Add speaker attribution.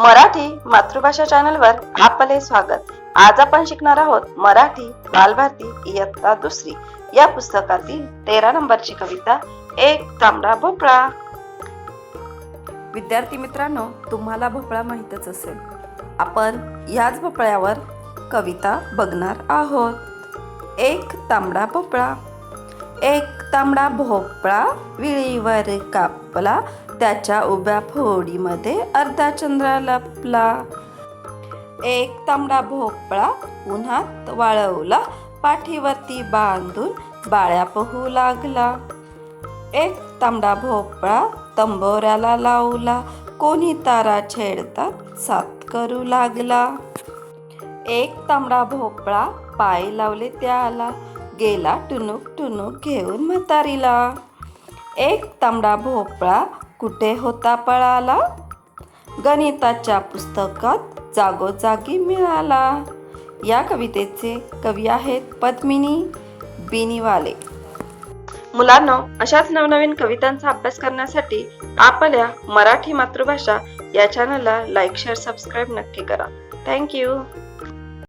Speaker 1: मराठी मातृभाषा चॅनलवर आपले स्वागत. आज आपण शिकणार आहोत मराठी बालभारती इयत्ता दुसरी. या पुस्तकातील तेरा नंबरची कविता एक तांबडा भोपळा. विद्यार्थी मित्रांनो तुम्हाला भोपळा माहीतच असेल. आपण याच भोपळ्यावर कविता बघणार आहोत. एक तांबडा भोपळा. एक तांबडा भोपळा विळीवर कापला त्याच्या उभ्या फोडीमध्ये अर्धा चंद्र लपला. एक तांबडा भोपळा उन्हात वाळवला पाठीवरती बांधून बाळ्या पोहू लागला. एक तांबडा भोपळा तंबोऱ्याला लावला कोणी तारा छेडतात सात करू लागला. एक तांबडा भोपळा पाय लावले त्याला गेला टुनूक टुनूक घेऊन म्हातारीला. एक तांबडा भोपळा कुठे होता पळाला? गणिताच्या पुस्तकात जागोजागी मिळाला. या कवितेचे कवी आहेत पद्मिनी बिनीवाले. मुलांनो अशाच नवनवीन कवितांचा अभ्यास करण्यासाठी आपल्या मराठी मातृभाषा या चॅनलला लाईक शेअर सबस्क्राईब नक्की करा. थँक्यू